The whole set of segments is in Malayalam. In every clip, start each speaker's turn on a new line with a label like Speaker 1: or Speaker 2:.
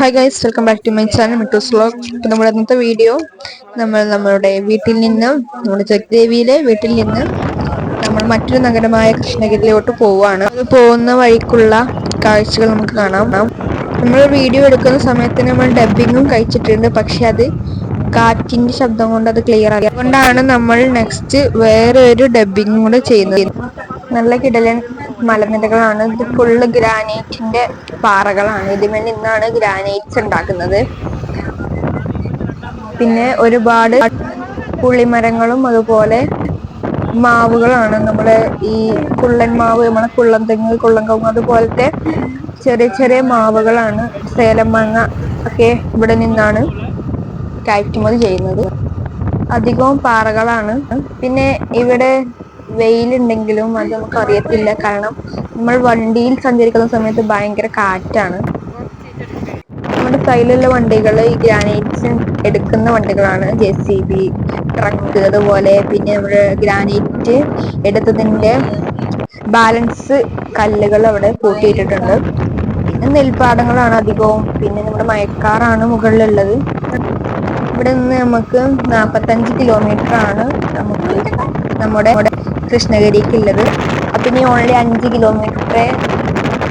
Speaker 1: Hi guys welcome back to my channel Mittoos vlog ഇപ്പം നമ്മുടെ ഇന്നത്തെ വീഡിയോ നമ്മൾ നമ്മളുടെ വീട്ടിൽ നിന്ന് നമ്മുടെ ജഗ്ദേവിയിലെ വീട്ടിൽ നിന്ന് നമ്മൾ മറ്റൊരു നഗരമായ കൃഷ്ണഗിരിയിലോട്ട് പോവുകയാണ്. അത് പോകുന്ന വഴിക്കുള്ള കാഴ്ചകൾ നമുക്ക് കാണാം. നമ്മൾ വീഡിയോ എടുക്കുന്ന സമയത്ത് നമ്മൾ ഡബിങ്ങും കഴിച്ചിട്ടുണ്ട്. പക്ഷെ അത് കാറ്റിന്റെ ശബ്ദം കൊണ്ട് അത് ക്ലിയർ ആയി അതുകൊണ്ടാണ് നമ്മൾ നെക്സ്റ്റ് വേറെ ഒരു ഡബിങ്ങും കൂടെ ചെയ്യുന്നത്. നല്ല കിടലൻ മലനിരകളാണ് ഇത് ഫുള്ള് ഗ്രാനൈറ്റിന്റെ പാറകളാണ്. ഇതിന്മേൽ നിന്നാണ് ഗ്രാനൈറ്റ്സ് ഉണ്ടാക്കുന്നത്. പിന്നെ ഒരുപാട് പുള്ളിമരങ്ങളും അതുപോലെ മാവുകളാണ്. നമ്മൾ ഈ കുള്ളൻ മാവ് നമ്മളെ കുള്ളൻ തെങ്ങ് കുള്ളൻ കവുങ്ങ് അതുപോലത്തെ ചെറിയ ചെറിയ മാവുകളാണ്. സേലം മാങ്ങ ഒക്കെ ഇവിടെ നിന്നാണ് കയറ്റുമതി ചെയ്യുന്നത്. അധികവും പാറകളാണ്. പിന്നെ ഇവിടെ വെയിലുണ്ടെങ്കിലും അത് നമുക്ക് അറിയത്തില്ല. കാരണം നമ്മൾ വണ്ടിയിൽ സഞ്ചരിക്കുന്ന സമയത്ത് ഭയങ്കര കാറ്റാണ്. നമ്മുടെ കയ്യിലുള്ള വണ്ടികൾ ഈ ഗ്രാനൈറ്റ്സ് എടുക്കുന്ന വണ്ടികളാണ്. ജെ സി ബി ട്രക്ക് അതുപോലെ പിന്നെ നമ്മുടെ ഗ്രാനൈറ്റ് എടുത്തതിന്റെ ബാലൻസ് കല്ലുകൾ അവിടെ കൂട്ടിയിട്ടിട്ടുണ്ട്. പിന്നെ നെൽപ്പാടങ്ങളാണ് അധികവും. പിന്നെ നമ്മുടെ മയക്കാറാണ് മുകളിലുള്ളത്. ഇവിടെ നിന്ന് നമുക്ക് നാൽപ്പത്തഞ്ച് കിലോമീറ്റർ ആണ്. നമുക്ക് നമ്മുടെ കൃഷ്ണഗിരിക്കുള്ളത്. അപ്പൊ ഇനി ഓൺലി അഞ്ച് കിലോമീറ്ററേ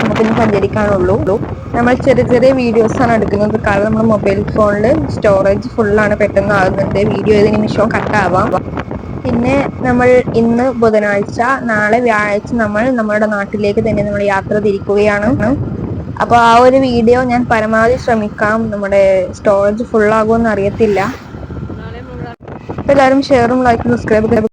Speaker 1: നമുക്കിന്ന് സഞ്ചരിക്കാനുള്ളൂ. നമ്മൾ ചെറിയ ചെറിയ വീഡിയോസ് ആണ് എടുക്കുന്നത്. കാരണം നമ്മുടെ മൊബൈൽ ഫോണിൽ സ്റ്റോറേജ് ഫുള്ളാണ് പെട്ടെന്ന് ആകുന്നുണ്ട് വീഡിയോ ഏത് നിമിഷവും കട്ടാവാം പിന്നെ നമ്മൾ ഇന്ന് ബുധനാഴ്ച നാളെ വ്യാഴാഴ്ച നമ്മൾ നമ്മുടെ നാട്ടിലേക്ക് തന്നെ നമ്മൾ യാത്ര തിരിക്കുകയാണ്. അപ്പോൾ ആ ഒരു വീഡിയോ ഞാൻ പരമാവധി ശ്രമിക്കാം. നമ്മുടെ സ്റ്റോറേജ് ഫുൾ ആകുമെന്ന് അറിയത്തില്ല. എല്ലാവരും ഷെയറും ലൈക്കും സബ്സ്ക്രൈബ്